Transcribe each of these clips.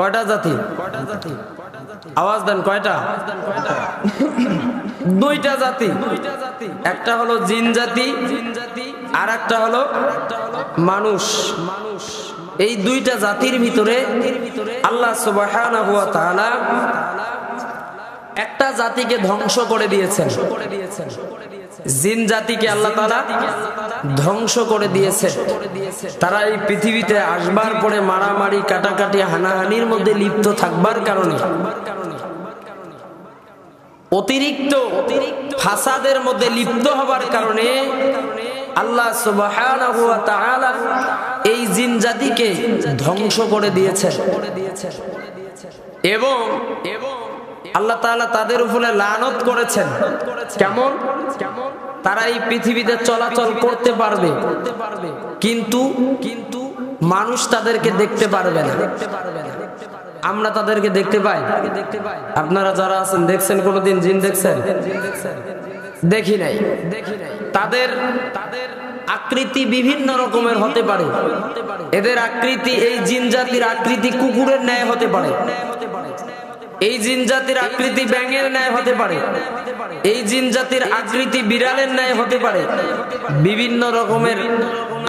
কয়টা জাতি? আওয়াজ দেন, কয়টা? দুইটা জাতি। একটা হলো জিন জাতি আর একটা হলো মানুষ। মানুষ এই দুইটা জাতির ভিতরে আল্লাহ সুবাহ একটা জাতিকে ধ্বংস করে দিয়েছেন। জিন জাতিকে আল্লাহ তাআলা ধ্বংস করে দিয়েছেন। তারা এই পৃথিবীতে আসবার পরে মারামারি, কাটাকাটি, হানাহানির মধ্যে লিপ্ত থাকবার কারণে অতিরিক্ত ফাসাদের মধ্যে লিপ্ত হবার কারণে আল্লাহ তাআলা এই জিন জাতিকে ধ্বংস করে দিয়েছেন। এবং এবং আল্লাহ তাআলা তাদের উপরে লানত করেছেন। কেমন? কেমন তারা এই পৃথিবীতে চলাচল করতে পারবে, কিন্তু কিন্তু মানুষ তাদেরকে দেখতে পারবে না। আমরা তাদেরকে দেখতে পাই। আপনারা যারা আছেন, দেখছেন কোনোদিন, জিন দেখছেন? দেখি নাই। দেখি নাই তাদের তাদের আকৃতি বিভিন্ন রকমের হতে পারে। এদের আকৃতি, এই জিন জাতির আকৃতি কুকুরের ন্যায় হতে পারে। এই জিন জাতির আকৃতি ব্যাঙের ন্যায় হতে পারে। এই জিন জাতির আকৃতি বিড়ালের ন্যায় হতে পারে। বিভিন্ন রকমের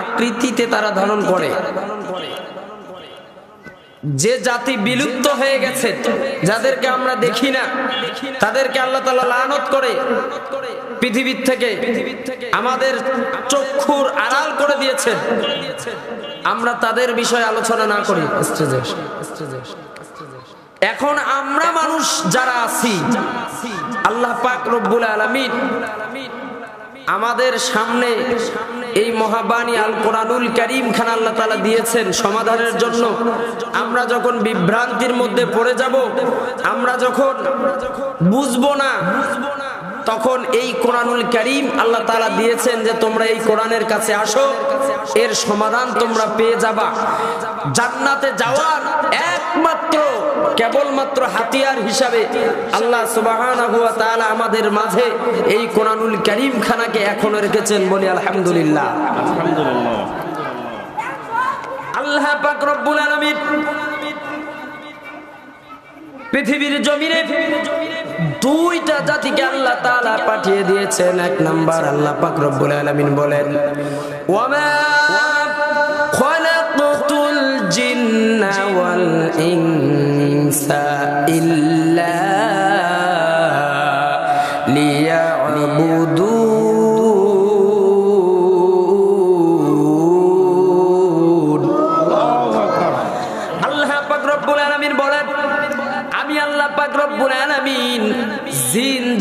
আকৃতিতে তারা ধারণ করে। যে জাতি বিলুপ্ত হয়ে গেছে যাদেরকে আমরা দেখি না তাদেরকে আল্লাহ তালা লানত করে পৃথিবীর থেকে আমাদের চক্ষুর আড়াল করে দিয়েছেন। আমরা তাদের বিষয়ে আলোচনা না করি স্টেজে স্টেজে এখন আমরা মানুষ যারা আছি, আল্লাহ পাক রব্বুল আলমিন আমাদের সামনে এই মহাবাণী আল কোরআনুল করিম খান আল্লাহ তালা দিয়েছেন সমাধানের জন্য। আমরা যখন বিভ্রান্তির মধ্যে পড়ে যাব, আমরা যখন বুঝব না তখন এই কোরআনুল করিম আল্লাহ তালা দিয়েছেন যে তোমরা এই কোরআনের কাছে আসো এর সমাধান তোমরা পেয়ে যাবা। জান্নাতে যাওয়ার একমাত্র কেবলমাত্র হাতিয়ার হিসাবে আল্লাহ তাআলা আমাদের মাঝে এই কোরআনুল করিম খানাকে এখনও রেখেছেন বলি আলহামদুলিল্লাহ। আলহামদুলিল্লাহ। আল্লাহ পাক রব্বুল আলামিন পৃথিবীর জমিনে দুইটা জাতিকে আল্লাহ তাআলা পাঠিয়ে দিয়েছেন। এক নাম্বার আল্লাহ পাক রব্বুল আলামিন বলেন, ওয়ামা খলাকতুল জিন্না ওয়াল ইনসা ইল্লা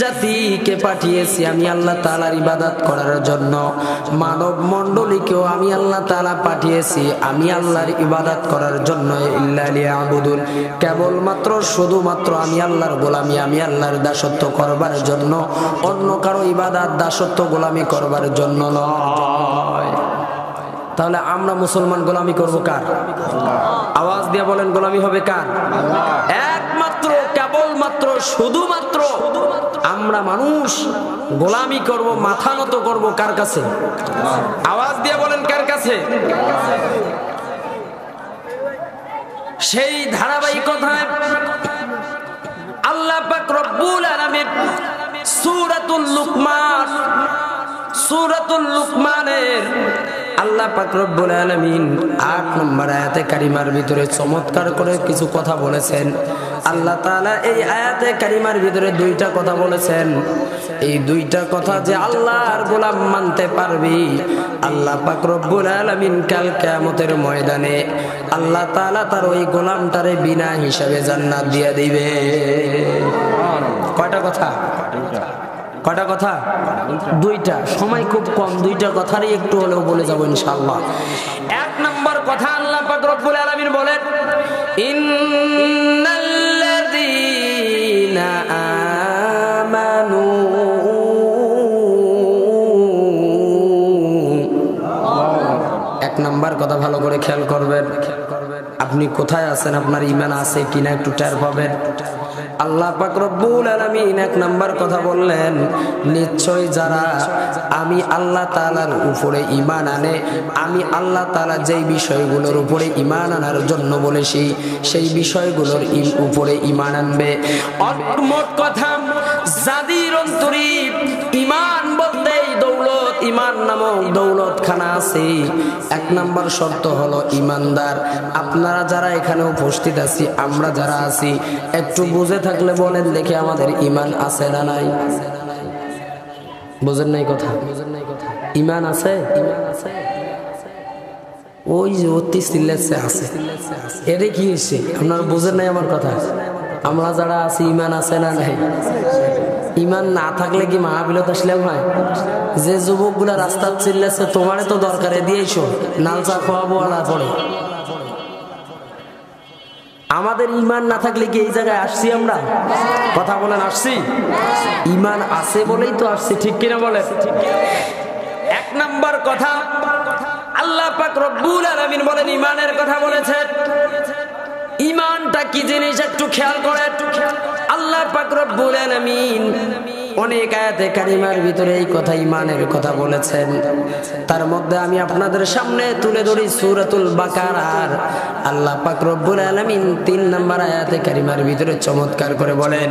জাতিকে পাঠিয়েছি আমি আল্লাহ তাআলার ইবাদত করার জন্য। মানব মণ্ডলীকেও আমি আল্লাহ তাআলা পাঠিয়েছি আমি আল্লাহর ইবাদত করার জন্য লিয়াবুদুন। কেবলমাত্র শুধুমাত্র আমি আল্লাহর গোলামি আমি আল্লাহর দাসত্ব করবার জন্য অন্য কারও ইবাদত দাসত্ব গোলামি করবার জন্য নয়। তাহলে আমরা মুসলমান গোলামি করব কার? আওয়াজ দিয়ে বলেন গোলামি হবে কার? শুধুমাত্র আমরা মানুষ গোলামি করব, মাথা নত করব কার কাছে? আওয়াজ দিয়ে বলেন কার কাছে? সেই ধারাবাহিকতায় আল্লাহ পাক রব্বুল আলামিন সূরাতুল লুকমান, সূরাতুল লুকমানের আল্লাহ পাক রব্বুল আলামিন 8 নম্বর আয়াতে কারিমার ভিতরে চমৎকার করে কিছু কথা বলেছেন। আল্লাহ তাআলা এই আয়াতে কারিমার ভিতরে দুইটা কথা বলেছেন। এই দুইটা কথা যে আল্লাহর গোলাম মানতে পারবি, আল্লাহ পাক রব্বুল আলামিন কাল কিয়ামতের ময়দানে আল্লাহ তাআলা তার ওই গোলামটারে বিনা হিসাবে জান্নাত দিয়ে দিবে। কয়টা কথা? কয়টা কথা? দুইটা। সময় খুব কম, দুইটা কথারই একটু হলেও বলে যাব ইনশাআল্লাহ। এক নম্বর কথা আল্লাহ পাক রব্বুল আলামিন বলেন ইন্নাল্লাযীনা কথা ভালো করে খেয়াল করবেন। আপনি কোথায় আছেন? আপনার ইমান আছে কিনা একটু টের পাবেন। আল্লাহ পাক রব্বুল আলামিন এক নাম্বার কথা বললেন, নিশ্চয় যারা আমি আল্লাহ তাআলার উপরে ঈমান আনে, আমি আল্লাহ তাআলা যেই বিষয়গুলোর উপরে ঈমান আনার জন্য বলেছি, সেই বিষয়গুলোর উপরে ঈমান আনবে। কথা, জাদির অন্তরে ঈমান নামক দৌলত খানা আছে। এক নাম্বার শর্ত হলো ইমানদার। আপনারা যারা এখানে উপস্থিত আছি, আমরা যারা আছি, একটু বুঝে থাকলে বলেন দেখে আমাদের ইমান আছে না নাই। বুঝেন নাই কথা? ইমান আছে? ওই যে অতি সিলেসে আছে। এটা কি হয়েছে? আপনারা বুঝেন নাই আমার কথা? আমরা যারা আছি, ইমান আছে না নাই? ইমান না থাকলে কি মাহাবিলত আসলে হয়? যে যুবকগুলা রাস্তার চিল্লাছে তোমারে তো দরকারে দিয়েছ নালচা খাওয়াবো না পড়ে। আমাদের ইমান না থাকলে কি এই জায়গায় আসছি আমরা? কথা বলেন, আসছি? ইমান আছে বলেই তো আসছি, ঠিক কিনা বলেন? এক নাম্বার কথা, আল্লাহ পাক রব্বুল আলামিন বলেন, ইমানের কথা বলেছেন। ইমানটা কি জিনিস একটু খেয়াল করে? একটু আল্লাহ পাক রব্বুল আলামিন অনেক আয়াতে কারিমার ভিতরে এই কথা, ইমানের কথা বলেছেন। তার মধ্যে আমি আপনাদের সামনে তুলে ধরি সূরাতুল বাকারার আল্লাহ পাক রব্বুল আলামিন তিন নম্বর আয়াতে কারিমার ভিতরে চমৎকার করে বলেন,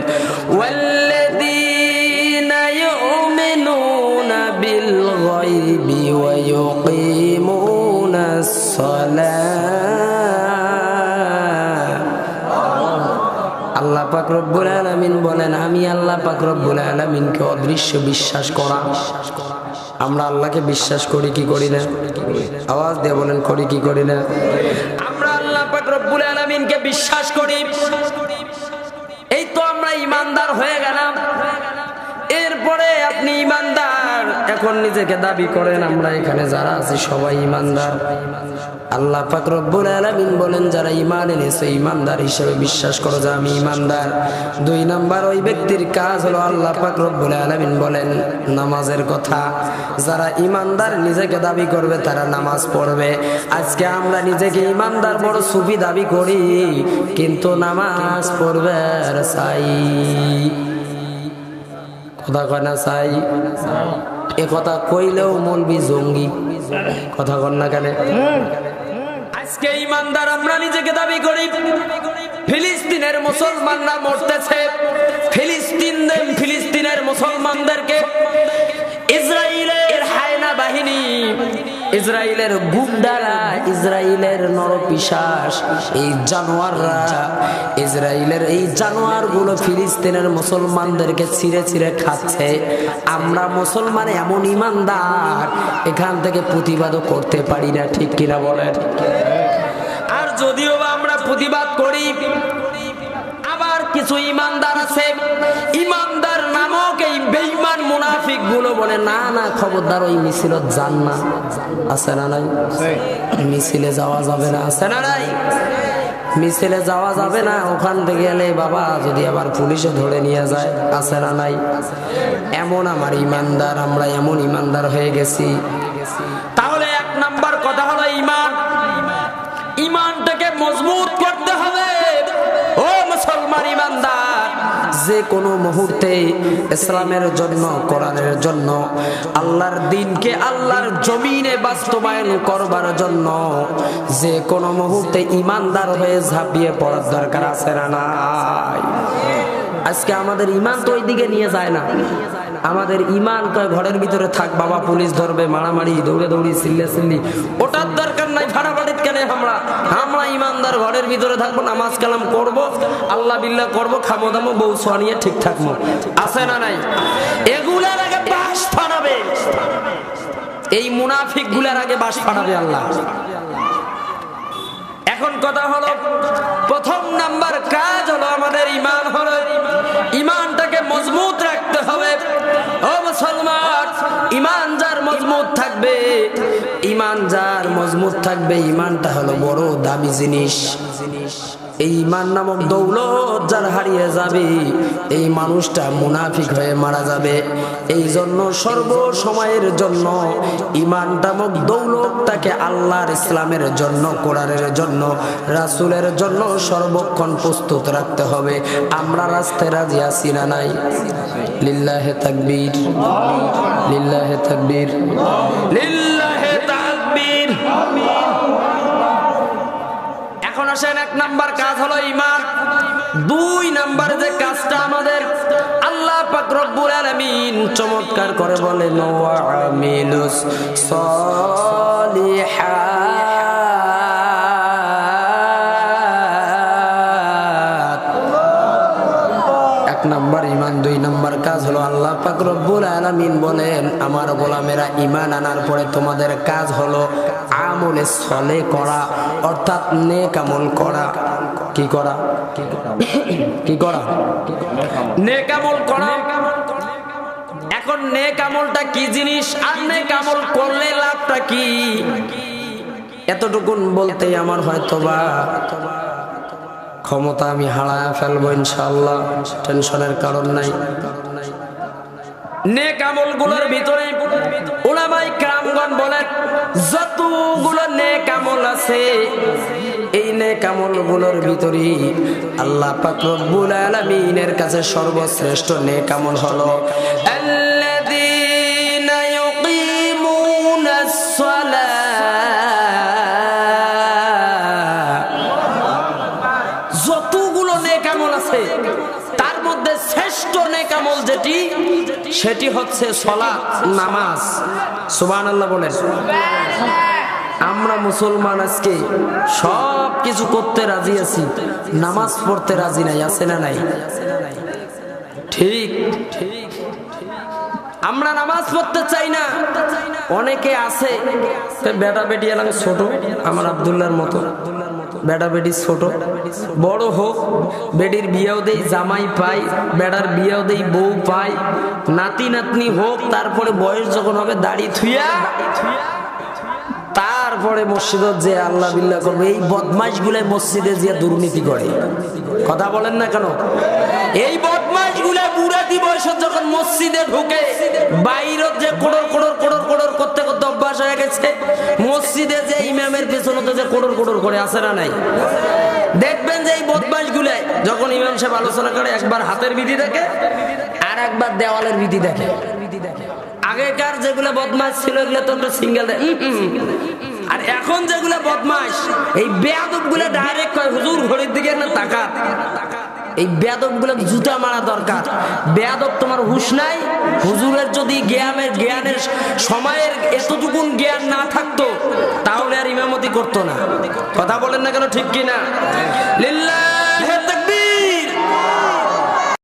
ওয়াল্লাযীনা ইউমিনুনা বিল গায়বি ওয়া ইউকিমুনাস সালাহ পাক রব্বুল আলামিন বলেন, আমি আল্লাহ পাক রব্বুল আলামিনকে অদৃশ্য বিশ্বাস করা। আমরা আল্লাহকে বিশ্বাস করি, কি করি না? আওয়াজ দিয়ে বলেন, করি, কি করি না? আমরা আল্লাহ পাক রব্বুল আলামিনকে বিশ্বাস করি। এই তো আমরা ইমানদার হয়ে গেলাম। এরপরে আপনি ইমানদার এখন নিজেকে দাবি করেন, আমরা এখানে যারা আছি সবাই ইমানদার। আল্লাহ পাক রব্বুল আলামিন বলেন, যারা ইমান এনেছে ইমানদার হিসেবে বিশ্বাস করো যে আমি ঈমানদার। দুই নাম্বার, ওই ব্যক্তির কাজ হলো আল্লাহ পাক রব্বুল আলামিন বলেন, নামাজের কথা। যারা ঈমানদার নিজেকে দাবি করবে, তারা নামাজ পড়বে। আজকে আমরা নিজেকে ইমানদার বড় সুফি দাবি করি, কিন্তু নামাজ পড়বে আর চাই কথা কয় না চাই এ কথা কইলেও মলবি জঙ্গি। কথা কন না কেন? আজকে ইমানদার আমরা নিজেকে দাবি করি। ফিলিস্তিনের মুসলমানরা মরতেছে। ফিলিস্তিন ফিলিস্তিনের মুসলমানদেরকে ইসরায়েলের গুন্ডারা ইসরায়েলের নরপিশাস, এই জানোয়াররা ইসরায়েলের এই জানোয়ারগুলো ফিলিস্তিনের মুসলমানদেরকে ছিঁড়ে ছিঁড়ে খাচ্ছে। আমরা মুসলমান এমন ইমানদার, এখান থেকে প্রতিবাদও করতে পারি না, ঠিক কিনা বলেন? আর যদিও আমরা প্রতিবাদ করি, আবার কিছু ইমানদার আছে মুনাফিকগুলো বলে না না খবরদার ওই মিছিলত যান না। আছে না নাই? মিছিলে যাওয়া যাবে না। আছে না নাই? মিছিলে যাওয়া যাবে না। ওখান থেকে গেলে বাবা যদি আবার পুলিশে ধরে নিয়ে যায় আছে না নাই? এমন আমার ইমানদার আমরা এমন ইমানদার হয়ে গেছি। তাহলে এক নাম্বার কথা হলো ইমান। ইমানটাকে মজবুত করতে যে কোনো মুহূর্তে ইসলামের জন্য, কোরআনের জন্য, আল্লাহর দিনকে আল্লাহর জমিনে বাস্তবায়ন করবার জন্য যে কোনো মুহূর্তে ইমানদার হয়ে ঝাঁপিয়ে পড়ার দরকার আছে না নাই? আজকে আমাদের ইমান তো ওই দিকে নিয়ে যায় না। আমাদের ইমান কয় ঘরের ভিতরে থাক, বাবা পুলিশ ধরবে, মারামারি, দৌড়ে দৌড়ি, সিল্লে সিল্লি। ওটার দরকার নাই বাড়ির কেন আমরা আমরা ইমানদার ঘরের ভিতরে থাকব, নামাজ কালাম করব, আল্লাহ বিল্লাহ করব, খামো দামো, বউ সোয়া নিয়ে ঠিক থাকব। আছে না নাই? এগুলার আগে বাস ফানাবে এই মুনাফিকগুলার আগে বাস ফানাবে আল্লাহ। এখন কথা হলো, প্রথম নাম্বার কাজ হলো আমাদের ইমান হলো। ইমানটাকে মজবুত রাখতে হবে। ও মুসলমান, ইমান যার মজবুত থাকবে, ইমান যার মজবুত থাকবে, ইমানটা হলো বড় দামি জিনিস। এই ইমান নামক দৌলত যার হারিয়ে যাবে, এই মানুষটা মুনাফিক হয়ে মারা যাবে। এই জন্য সর্ব সময়ের জন্য, ইমান নামক দৌলতটাকে আল্লাহর ইসলামের জন্য, কোরআনের জন্য, রাসূলের জন্য সর্বক্ষণ প্রস্তুত রাখতে হবে। আমরা রাস্তায় রাজি আছি না নাই? লিল্লাহে তাকবীর লিল্লাহে তাকবীর, লিল্লাহে আসেন, এক নাম্বার কাজ হলো ইমান দুই নাম্বার যে কাজটা আমাদের, আল্লাহ পাক রব্বুল আলামিন চমৎকার করে বলেন, ওয়া আমিলুস আলামিন বলেন আমার গোলামেরা ইমান আনার পরে তোমাদের কাজ হলো আমলে সলে করা অর্থাৎ নেক আমল করা। কি করা? কি করা? নেক আমল করা। এখন নেক আমলটা কি জিনিস? আর নেক আমল করলে লাভটা কি? এতটুকুন বলতে আমার হয়তো বা ক্ষমতা আমি হারায় ফেলব ইনশাল্লাহ টেনশনের কারণ নাই। নেক আমলগুলোর ভিতরে ওলামাই কামগণ বলেন, যতগুলো নেক আমল আছে, এই নেক আমলগুলোর ভিতরে আল্লাহ পাক রব্বুল আলামিনের কাছে সর্বশ্রেষ্ঠ নেক আমল হলো, আল্লাযীনা ইউকিমুনাস সালাহ যতগুলো নেক আমল আছে মধ্যে শ্রেষ্ঠ নেক আমল যেটি, সেটি হচ্ছে সলাৎ, নামাজ। সুবান আল্লাহ বলেন। আমরা মুসলমান আজকে সব কিছু করতে রাজি আছি, নামাজ পড়তে রাজি নাই, আছে না নাই? ঠিক। ঠিক আমরা নামাজ পড়তে চাই না। অনেকে আছে বেটা বেটি এলাম ছোট, আমার আবদুল্লার মতো। বেটা বেটি ছোট। বড় হোক, বেডির বিয়েও দেই জামাই পাই, বেড়ার বিয়েও দেই বউ পাই। নাতি, নাতনি হোক, তারপরে বয়স যখন হবে, দাড়ি থুইয়া, তারপরে মসজিদত যে আল্লাহ বিল্লাহ করবে। এই বদমাইশ গুলাই মসজিদে যে দুর্নীতি করে। কথা বলেন না কেন? এই বদমাইশগুলা বুড়াতি বয়সে যখন মসজিদে ঢুকে, বাইরত যে কোড়র কোড়র কোড়র কোড়র করতে অভ্যাস হয়ে গেছে, মসজিদে যে ইমামের পেছনে তো যে কোড়র কোড়র করে আসে না নাই? দেখবেন যে এই বদমাইশ গুলাই যখন ইমাম সাহেব আলোচনা করে, একবার হাতের বিধি দেখে আর একবার দেওয়ালের বিধি দেখে। আগেকার যেগুলো বদমাস ছিল, এগুলো তো একটা সিঙ্গেল আর এখন যেগুলো বদমাস এই বেয়াদবগুলো ডাইরেক্ট কয়, হুজুর ঘড়ির দিকে না তাকাত? এই বেয়াদবগুলো জুতা মারা দরকার। বেদব তোমার হুশ নাই? হুজুরের যদি জ্ঞানের জ্ঞানের সময়ের এতটুকুন জ্ঞান না থাকতো, তাহলে আর ইমামতি করতো না। কথা বলেন না কেন ঠিক কিনা? লিল্লাহ!